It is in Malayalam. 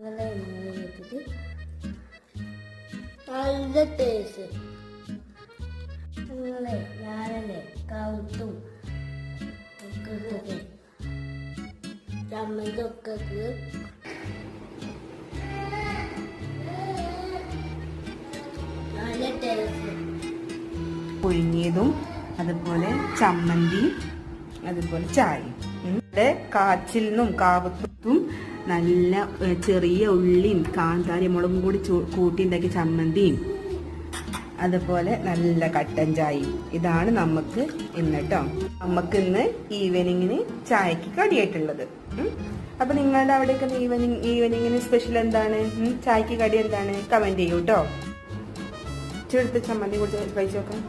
ഇങ്ങനെ വെച്ചിട്ട് നല്ല ടേസ്റ്റ് നിങ്ങളെ ഞാനല്ലേ കൗത്തും ഒക്കെ ഇട്ടിട്ട് പുഴുങ്ങിയതും അതുപോലെ ചമ്മന്തി അതുപോലെ ചായ കാച്ചിൽ കാച്ചിലിനും കാവത്തും നല്ല ചെറിയ ഉള്ളിയും കാന്താരി മുളകും കൂടി കൂട്ടി കൂട്ടിയുണ്ടാക്കിയ ചമ്മന്തിയും. അതുപോലെ നല്ല കട്ടൻ ചായയും. ഇതാണ് നമുക്ക് ഇന്നട്ടോ നമുക്ക് ഇന്ന് ഈവനിങ്ങിന് ചായക്ക് കടിയായിട്ടുള്ളത്. അപ്പൊ നിങ്ങളുടെ അവിടെയൊക്കെ ഈവനിങ് ഈവനിങ്ങിന് സ്പെഷ്യൽ എന്താണ്? ചായക്ക് കടി എന്താണ്? കമന്റ് ചെയ്യൂ കേട്ടോ ചുരുത്ത് ചമ്മന്തി കുറിച്ച് കഴിച്ചു നോക്കാം